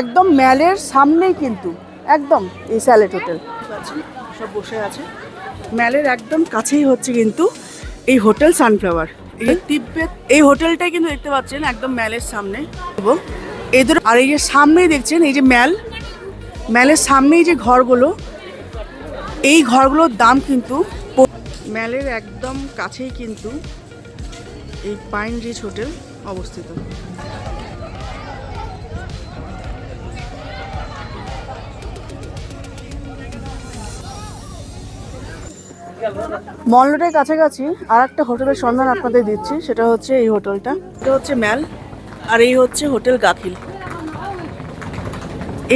একদম ম্যালের সামনেই কিন্তু, একদম এই স্যালেট হোটেল। সব বসে আছে। ম্যালের একদম কাছেই হচ্ছে কিন্তু এই হোটেল সানফ্লাওয়ার। এই তিব্বত এই হোটেলটাই কিন্তু দেখতে পাচ্ছেন একদম ম্যালের সামনে। এবং এদের আর এই যে সামনেই দেখছেন, এই যে ম্যাল, ম্যালের সামনেই যে ঘরগুলো, এই ঘরগুলোর দাম কিন্তু ম্যালের একদম কাছেই কিন্তু এই পাইন রিচ হোটেল অবস্থিত। মল রোডের কাছাকাছি আর একটা হোটেলের সন্ধান আপনাদের দিচ্ছি, সেটা হচ্ছে এই হোটেলটা। এটা হচ্ছে ম্যাল, আর এই হচ্ছে হোটেল গাখিল।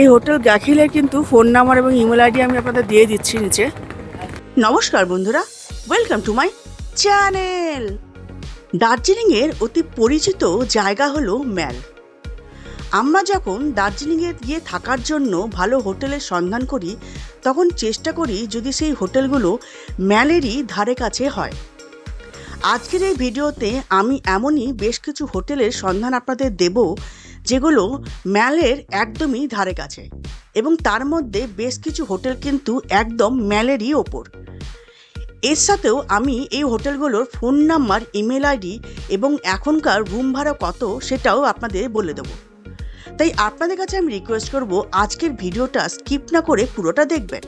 এই হোটেল গাখিলের কিন্তু ফোন নাম্বার এবং ইমেল আইডি আমি আপনাদের দিয়ে দিচ্ছি নিচে। নমস্কার বন্ধুরা, ওয়েলকাম টু মাই চ্যানেল। দার্জিলিংয়ের অতি পরিচিত জায়গা হলো ম্যাল। আমরা যখন দার্জিলিংয়ে গিয়ে থাকার জন্য ভালো হোটেলের সন্ধান করি, তখন চেষ্টা করি যদি সেই হোটেলগুলো ম্যালেরই ধারে কাছে হয়। আজকের এই ভিডিওতে আমি এমনই বেশ কিছু হোটেলের সন্ধান আপনাদের দেব, যেগুলো ম্যালের একদমই ধারে কাছে এবং তার মধ্যে বেশ কিছু হোটেল কিন্তু একদম ম্যালেরই ওপর। এর সাথেও আমি এই হোটেলগুলোর ফোন নাম্বার, ইমেল আইডি এবং এখনকার রুম ভাড়া কত সেটাও আপনাদের বলে দেবো। তাই আপনাদের কাছে আমি রিকোয়েস্ট করব আজকের ভিডিওটা স্কিপ না করে পুরোটা দেখবেন।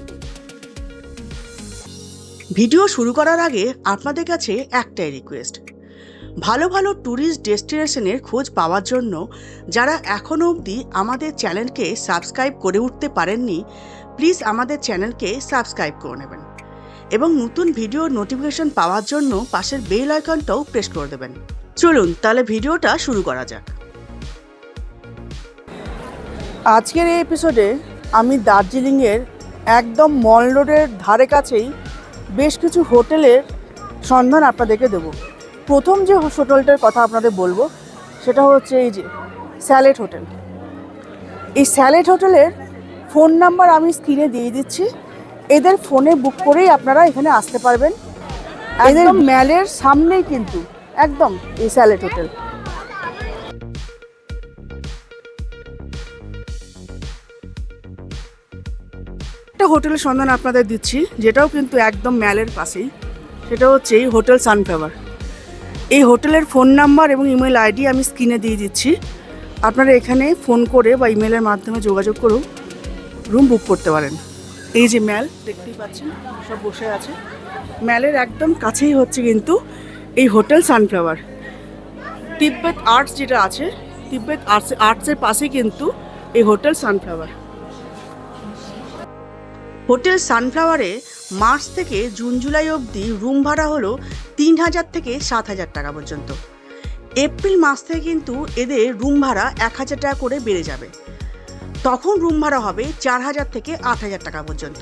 ভিডিও শুরু করার আগে আপনাদের কাছে একটাই রিকোয়েস্ট ভালো ভালো ট্যুরিস্ট ডেস্টিনেশনের খোঁজ পাওয়ার জন্য যারা এখনও অবধি আমাদের চ্যানেলকে সাবস্ক্রাইব করে উঠতে পারেননি প্লিজ আমাদের চ্যানেলকে সাবস্ক্রাইব করে নেবেন এবং নতুন ভিডিও নোটিফিকেশন পাওয়ার জন্য পাশের বেল আইকনটাও প্রেস করে দেবেন। চলুন তাহলে ভিডিওটা শুরু করা যাক। আজকের এই এপিসোডে আমি দার্জিলিংয়ের একদম মল রোডের ধারে কাছেই বেশ কিছু হোটেলের সন্ধান আপনাদেরকে দেব। প্রথম যে হোটেলটার কথা আপনাদের বলব সেটা হচ্ছে এই যে স্যালেট হোটেল। এই স্যালেট হোটেলের ফোন নাম্বার আমি স্ক্রিনে দিয়ে দিচ্ছি। এদের ফোনে বুক করেই আপনারা এখানে আসতে পারবেন। এদের ম্যালের সামনেই কিন্তু একদম এই স্যালেট হোটেল। একটা হোটেলের সন্ধান আপনাদের দিচ্ছি, যেটাও কিন্তু একদম ম্যালের পাশেই। সেটা হচ্ছে এই হোটেল সানফ্লাওয়ার। এই হোটেলের ফোন নাম্বার এবং ইমেল আইডি আমি স্ক্রিনে দিয়ে দিচ্ছি। আপনারা এখানে ফোন করে বা ইমেলের মাধ্যমে যোগাযোগ করেও রুম বুক করতে পারেন। এই যে ম্যাল, দেখতেই পাচ্ছেন, সব বসে আছে। ম্যালের একদম কাছেই হচ্ছে কিন্তু এই হোটেল সানফ্লাওয়ার। তিব্বত আর্টস যেটা আছে, তিব্বত আর্টস, আর্টসের পাশে কিন্তু এই হোটেল সানফ্লাওয়ার। হোটেল সানফ্লাওয়ারে মার্চ থেকে জুন জুলাই অবধি রুম ভাড়া হলো তিন হাজার থেকে সাত হাজার টাকা পর্যন্ত। এপ্রিল মাস থেকে কিন্তু এদের রুম ভাড়া এক হাজার টাকা করে বেড়ে যাবে। তখন রুম ভাড়া হবে চার হাজার থেকে আট হাজার টাকা পর্যন্ত।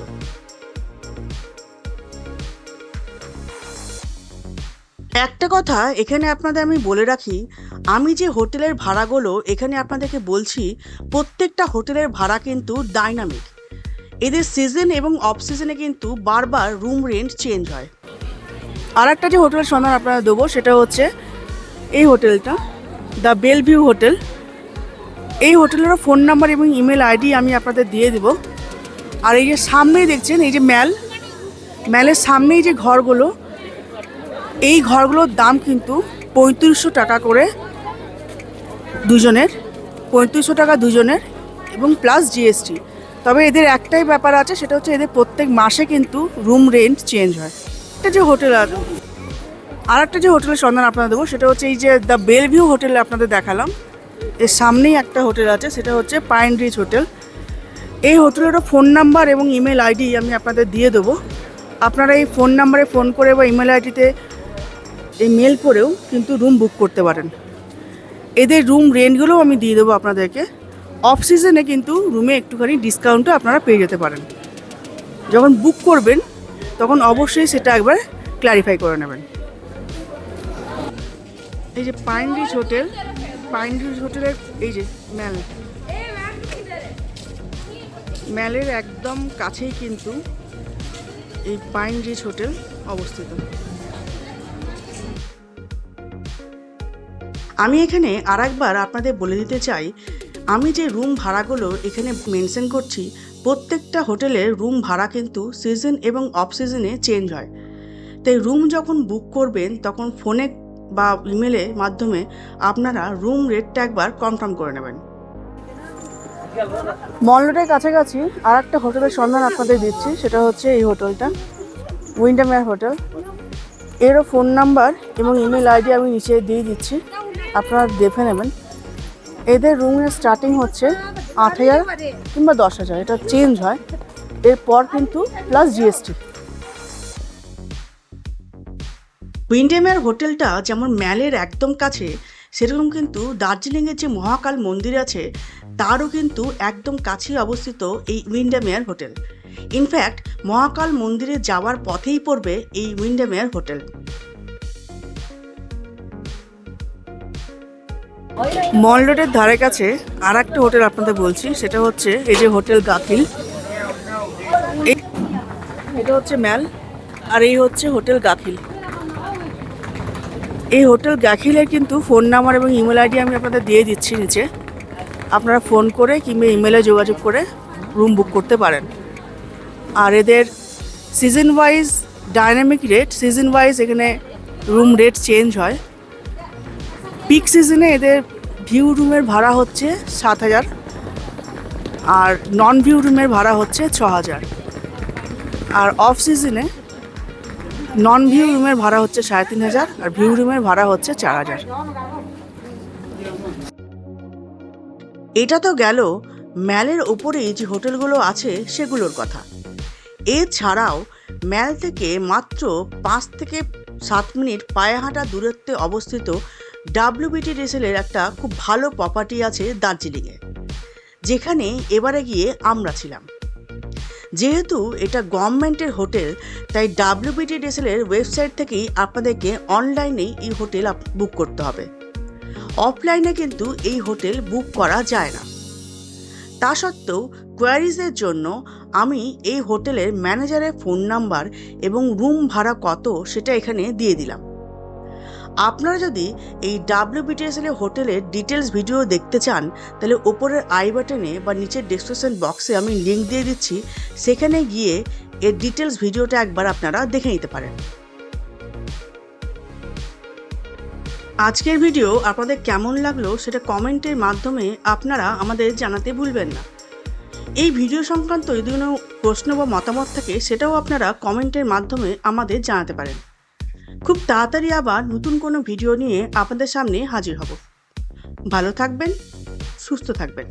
একটা কথা এখানে আপনাদের আমি বলে রাখি, আমি যে হোটেলের ভাড়াগুলো এখানে আপনাদেরকে বলছি, প্রত্যেকটা হোটেলের ভাড়া কিন্তু ডাইনামিক। এদের সিজন এবং অফ সিজনে কিন্তু বারবার রুম রেন্ট চেঞ্জ হয়। আর একটা যে হোটেলের সন্ধান আপনারা দেবো, সেটা হচ্ছে এই হোটেলটা দ্য বেলভিউ হোটেল এই হোটেলেরও ফোন নাম্বার এবং ইমেল আইডি আমি আপনাদের দিয়ে দেব। আর এই যে সামনেই দেখছেন, এই যে ম্যাল ম্যালের সামনেই যে ঘরগুলো, এই ঘরগুলোর দাম কিন্তু পঁয়ত্রিশশো টাকা করে দুজনের, পঁয়ত্রিশশো টাকা দুজনের এবং প্লাস জিএসটি তবে এদের একটাই ব্যাপার আছে, সেটা হচ্ছে এদের প্রত্যেক মাসে কিন্তু রুম রেন্ট চেঞ্জ হয়। একটা যে হোটেল আছে আর একটা যে হোটেলের সন্ধান আপনাদের দেবো, সেটা হচ্ছে এই যে দ্য বেলভিউ হোটেলে আপনাদের দেখালাম। এর সামনেই একটা হোটেল আছে, সেটা হচ্ছে পাইন রিচ হোটেল এই হোটেলেরও ফোন নাম্বার এবং ইমেল আইডি আমি আপনাদের দিয়ে দেবো। আপনারা এই ফোন নাম্বারে ফোন করে বা ইমেল আইডিতে এই মেল করেও কিন্তু রুম বুক করতে পারেন। এদের রুম রেন্টগুলোও আমি দিয়ে দেবো আপনাদেরকে। অফ সিজনে কিন্তু রুমে একটুখানি ডিসকাউন্টও আপনারা পেয়ে যেতে পারেন। যখন বুক করবেন, তখন অবশ্যই সেটা একবার ক্ল্যারিফাই করে নেবেন। এই যে Pine Ridge hotel Pine Ridge হোটেলের এই যে ম্যাল ম্যালের একদম কাছেই কিন্তু এই পাইন রিচ হোটেল অবস্থিত। আমি এখানে আর আপনাদের বলে দিতে চাই আমি যে রুম ভাড়াগুলো এখানে মেনশন করছি, প্রত্যেকটা হোটেলের রুম ভাড়া কিন্তু সিজন এবং অফ সিজনে চেঞ্জ হয়। তাই রুম যখন বুক করবেন, তখন ফোনে বা ইমেলের মাধ্যমে আপনারা রুম রেটটা একবার কনফার্ম করে নেবেন। মল রোডের কাছাকাছি আর একটা হোটেলের সন্ধান আপনাদের দিচ্ছি, সেটা হচ্ছে এই হোটেলটা উইন্ডামেয়ার হোটেল এরও ফোন নাম্বার এবং ইমেল আইডি আমি নিচে দিয়ে দিচ্ছি, আপনারা দেখে নেবেন। এদের রুমের স্টার্টিং হচ্ছে আট হাজার কিংবা দশ হাজার, এটা চেঞ্জ হয়। এরপর কিন্তু প্লাস জিএসটি উইন্ডেমের হোটেলটা যেমন ম্যালের একদম কাছে, সেরকম কিন্তু দার্জিলিংয়ের যে মহাকাল মন্দির আছে, তারও কিন্তু একদম কাছেই অবস্থিত এই উইন্ডামেয়ার হোটেল। ইনফ্যাক্ট মহাকাল মন্দিরে যাওয়ার পথেই পড়বে এই উইন্ডামেয়ার হোটেল। মল রোডের ধারে কাছে আর একটা হোটেল আপনাদের বলছি, সেটা হচ্ছে এই যে হোটেল গাফিল। এটা হচ্ছে ম্যাল, আর এই হচ্ছে হোটেল গাফিল। এই হোটেল গাখিলের কিন্তু ফোন নাম্বার এবং ইমেল আইডি আমি আপনাদের দিয়ে দিচ্ছি নিচে। আপনারা ফোন করে কিংবা ইমেলে যোগাযোগ করে রুম বুক করতে পারেন। আর এদের season wise dynamic rate, season wise এখানে রুম রেট চেঞ্জ হয়। পিক সিজনে এদের ভিউ রুমের ভাড়া হচ্ছে সাত হাজার। আর নন ভিউ রুমের ভাড়া হচ্ছে ছ হাজার। আর অফ সিজনে নন ভিউ রুমের ভাড়া হচ্ছে সাড়ে তিন হাজার, আর ভিউ রুমের ভাড়া হচ্ছে চার হাজার। এটা তো গেল ম্যালের ওপরেই যে হোটেলগুলো আছে সেগুলোর কথা। এছাড়াও ম্যাল থেকে মাত্র পাঁচ থেকে সাত মিনিট পায়ে হাঁটা দূরত্বে অবস্থিত ডাব্লিউবিটি রেসেলের একটা খুব ভালো প্রপার্টি আছে দার্জিলিংয়ে, যেখানে এবারে গিয়ে আমরা ছিলাম। যেহেতু এটা গভর্নমেন্টের হোটেল, তাই ডাব্লিউবিটি রেসেলের ওয়েবসাইট থেকেই আপনাদেরকে অনলাইনেই এই হোটেল বুক করতে হবে। অফলাইনে কিন্তু এই হোটেল বুক করা যায় না। তা সত্ত্বেও কোয়ারিজের জন্য আমি এই হোটেলের ম্যানেজারের ফোন নাম্বার এবং রুম ভাড়া কত সেটা এখানে দিয়ে দিলাম। আপনারা যদি এই ডাব্লিউবিটিএসএল এর হোটেলের ডিটেলস ভিডিও দেখতে চান, তাহলে ওপরের আই বাটনে বা নিচের ডিসক্রিপশন বক্সে আমি লিঙ্ক দিয়ে দিচ্ছি। সেখানে গিয়ে এর ডিটেলস ভিডিওটা একবার আপনারা দেখে নিতে পারেন। আজকের ভিডিও আপনাদের কেমন লাগল সেটা কমেন্টের মাধ্যমে আপনারা আমাদের জানাতে ভুলবেন না। এই ভিডিও সংক্রান্ত যদি কোনো প্রশ্ন বা মতামত থাকে, সেটাও আপনারা কমেন্টের মাধ্যমে আমাদের জানাতে পারেন। খুব তাড়াতাড়ি আবার নতুন কোনো ভিডিও নিয়ে আপনাদের সামনে হাজির হব। ভালো থাকবেন, সুস্থ থাকবেন।